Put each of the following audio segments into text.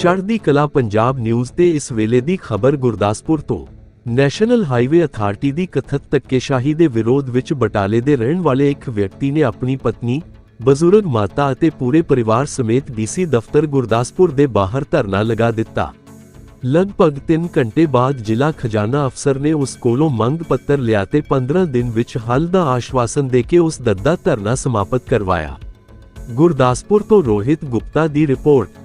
ਚੜ੍ਹਦੀ ਕਲਾ ਪੰਜਾਬ ਨਿਊਜ਼ ਤੇ ਇਸ ਵੇਲੇ ਦੀ ਖਬਰ ਗੁਰਦਾਸਪੁਰ ਤੋਂ। ਨੈਸ਼ਨਲ ਹਾਈਵੇ ਅਥਾਰਟੀ ਦੀ ਕਥਿਤ ਧੱਕੇਸ਼ਾਹੀ ਦੇ ਵਿਰੋਧ ਵਿੱਚ ਬਟਾਲੇ ਦੇ ਰਹਿਣ ਵਾਲੇ ਇੱਕ ਵਿਅਕਤੀ ਨੇ ਆਪਣੀ ਪਤਨੀ, ਬਜ਼ੁਰਗ ਮਾਤਾ ਅਤੇ ਪੂਰੇ ਪਰਿਵਾਰ ਸਮੇਤ ਡੀਸੀ ਦਫ਼ਤਰ ਗੁਰਦਾਸਪੁਰ ਦੇ ਬਾਹਰ ਧਰਨਾ ਲਗਾ ਦਿੱਤਾ। ਲਗਭਗ 3 ਘੰਟੇ ਬਾਅਦ ਜ਼ਿਲ੍ਹਾ ਖਜ਼ਾਨਾ ਅਫਸਰ ਨੇ ਉਸ ਕੋਲੋਂ ਮੰਗ ਪੱਤਰ ਲਿਆ ਤੇ 15 ਦਿਨ ਵਿੱਚ ਹੱਲ ਦਾ ਆਸ਼ਵਾਸਨ ਦੇ ਕੇ ਉਸ ਦੱਦਾ ਧਰਨਾ ਸਮਾਪਤ ਕਰਵਾਇਆ। ਗੁਰਦਾਸਪੁਰ ਤੋਂ ਰੋਹਿਤ ਗੁਪਤਾ ਦੀ ਰਿਪੋਰਟ।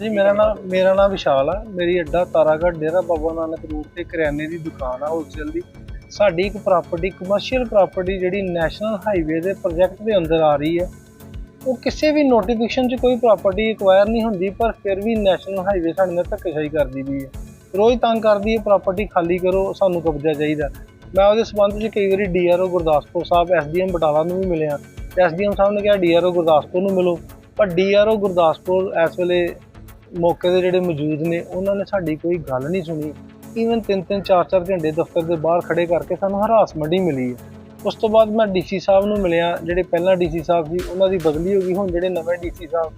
ਜੀ, ਮੇਰਾ ਨਾਮ ਮੇਰਾ ਨਾਮ ਵਿਸ਼ਾਲ ਆ। ਮੇਰੀ ਅੱਡਾ ਤਾਰਾਗੜ੍ਹ, ਡੇਰਾ ਬਾਬਾ ਨਾਨਕ ਰੋਡ ਤੇ ਕਰਿਆਨੇ ਦੀ ਦੁਕਾਨ ਆ ਹੋਲਸੇਲ ਦੀ। ਸਾਡੀ ਇੱਕ ਪ੍ਰਾਪਰਟੀ ਕਮਰਸ਼ੀਅਲ ਪ੍ਰਾਪਰਟੀ ਜਿਹੜੀ ਨੈਸ਼ਨਲ ਹਾਈਵੇ ਦੇ ਪ੍ਰੋਜੈਕਟ ਦੇ ਅੰਦਰ ਆ ਰਹੀ ਹੈ ਉਹ ਕਿਸੇ ਵੀ ਨੋਟੀਫਿਕੇਸ਼ਨ 'ਚ ਕੋਈ ਪ੍ਰਾਪਰਟੀ ਐਕਵਾਇਰ ਨਹੀਂ ਹੁੰਦੀ, ਪਰ ਫਿਰ ਵੀ ਨੈਸ਼ਨਲ ਹਾਈਵੇ ਸਾਡੇ ਨਾਲ ਧੱਕੇਸ਼ਾਹੀ ਕਰਦੀ ਵੀ ਹੈ ਰੋਜ਼ ਤੰਗ ਕਰਦੀ ਹੈ ਪ੍ਰਾਪਰਟੀ ਖਾਲੀ ਕਰੋ, ਸਾਨੂੰ ਕਬਜ਼ਾ ਚਾਹੀਦਾ। ਮੈਂ ਉਹਦੇ ਸਬੰਧ 'ਚ ਕਈ ਵਾਰੀ ਡੀਆਰਓ ਗੁਰਦਾਸਪੁਰ ਸਾਹਿਬ ਐਸਡੀਐਮ ਬਟਾਲਾ ਨੂੰ ਵੀ ਮਿਲਿਆ। ਐਸਡੀਐਮ ਸਾਹਿਬ ਨੇ ਕਿਹਾ ਡੀਆਰਓ ਗੁਰਦਾਸਪੁਰ ਨੂੰ ਮਿਲੋ। ਪਰ ਡੀਆਰਓ ਗੁਰਦਾਸਪੁਰ ਇਸ ਵੇਲੇ ਮੌਕੇ ਦੇ ਜਿਹੜੇ ਮੌਜੂਦ ਨੇ, ਉਹਨਾਂ ਨੇ ਸਾਡੀ ਕੋਈ ਗੱਲ ਨਹੀਂ ਸੁਣੀ। ਈਵਨ ਤਿੰਨ ਤਿੰਨ, ਚਾਰ ਚਾਰ ਘੰਟੇ ਦਫ਼ਤਰ ਦੇ ਬਾਹਰ ਖੜੇ ਕਰਕੇ ਸਾਨੂੰ ਹਰਾਸਮੈਂਟ ਹੀ ਮਿਲੀ ਹੈ। ਉਸ ਤੋਂ ਬਾਅਦ ਮੈਂ ਡੀਸੀ ਸਾਹਿਬ ਨੂੰ ਮਿਲਿਆ, ਜਿਹੜੇ ਪਹਿਲਾਂ ਡੀਸੀ ਸਾਹਿਬ ਸੀ, ਉਹਨਾਂ ਦੀ ਬਦਲੀ ਹੋ ਗਈ, ਹੁਣ ਜਿਹੜੇ ਨਵੇਂ ਡੀਸੀ ਸਾਹਿਬ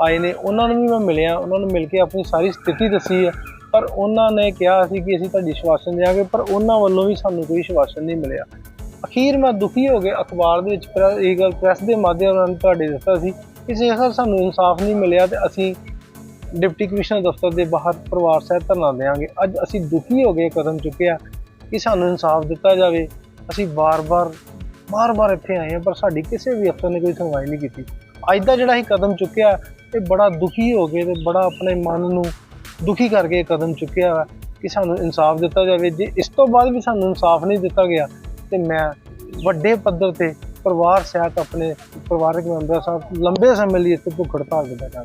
ਆਏ ਨੇ, ਉਹਨਾਂ ਨੂੰ ਵੀ ਮੈਂ ਮਿਲਿਆ, ਉਹਨਾਂ ਨੂੰ ਮਿਲ ਕੇ ਆਪਣੀ ਸਾਰੀ ਸਥਿਤੀ ਦੱਸੀ ਹੈ। ਪਰ ਉਹਨਾਂ ਨੇ ਕਿਹਾ ਸੀ ਕਿ ਅਸੀਂ ਤੁਹਾਡੀ ਸ਼ਵਾਸਨ ਦਿਆਂਗੇ, ਪਰ ਉਹਨਾਂ ਵੱਲੋਂ ਵੀ ਸਾਨੂੰ ਕੋਈ ਸ਼ਵਾਸਨ ਨਹੀਂ ਮਿਲਿਆ। ਅਖੀਰ ਮੈਂ ਦੁਖੀ ਹੋ ਕੇ ਅਖਬਾਰ ਦੇ ਵਿੱਚ ਪ੍ਰੈ- ਇਹ ਗੱਲ ਪ੍ਰੈਸ ਦੇ ਮਾਧਿਅਮ ਨਾਲ ਤੁਹਾਡੇ ਦੱਸਿਆ ਸੀ ਕਿ ਜੇਕਰ ਸਾਨੂੰ ਇਨਸਾਫ ਨਹੀਂ ਮਿਲਿਆ ਤੇ ਅਸੀਂ ਡਿਪਟੀ ਕਮਿਸ਼ਨਰ ਦਫ਼ਤਰ ਦੇ ਬਾਹਰ ਪਰਿਵਾਰ ਸਹਿਤ ਧਰਨਾ ਦੇਵਾਂਗੇ। ਅੱਜ ਅਸੀਂ ਦੁਖੀ ਹੋ ਗਏ, ਇਹ ਕਦਮ ਚੁੱਕਿਆ ਕਿ ਸਾਨੂੰ ਇਨਸਾਫ ਦਿੱਤਾ ਜਾਵੇ। ਅਸੀਂ ਵਾਰ-ਵਾਰ ਵਾਰ-ਵਾਰ ਇੱਥੇ ਆਏ ਹਾਂ, ਪਰ ਸਾਡੀ ਕਿਸੇ ਵੀ ਅਫਸਰ ਨੇ ਕੋਈ ਸੁਣਵਾਈ ਨਹੀਂ ਕੀਤੀ। ਅੱਜ ਦਾ ਜਿਹੜਾ ਅਸੀਂ ਕਦਮ ਚੁੱਕਿਆ, ਇਹ ਬੜਾ ਦੁਖੀ ਹੋ ਗਏ ਤੇ ਬੜਾ ਆਪਣੇ ਮਨ ਨੂੰ ਦੁਖੀ ਕਰਕੇ ਇਹ ਕਦਮ ਚੁੱਕਿਆ ਵਾ ਕਿ ਸਾਨੂੰ ਇਨਸਾਫ ਦਿੱਤਾ ਜਾਵੇ। ਜੇ ਇਸ ਤੋਂ ਬਾਅਦ ਵੀ ਸਾਨੂੰ ਇਨਸਾਫ ਨਹੀਂ ਦਿੱਤਾ ਗਿਆ, ਤੇ ਮੈਂ ਵੱਡੇ ਪੱਧਰ ਤੇ ਪਰਿਵਾਰ ਸਹਿਤ ਆਪਣੇ ਪਰਿਵਾਰਕ ਮੈਂਬਰਾਂ ਸਾਹਿਬ ਲੰਬੇ ਸਮੇਂ ਲਈ ਇੱਥੇ ਭੁੱਖ ਹੜਤਾਲ ਕਰਦਾ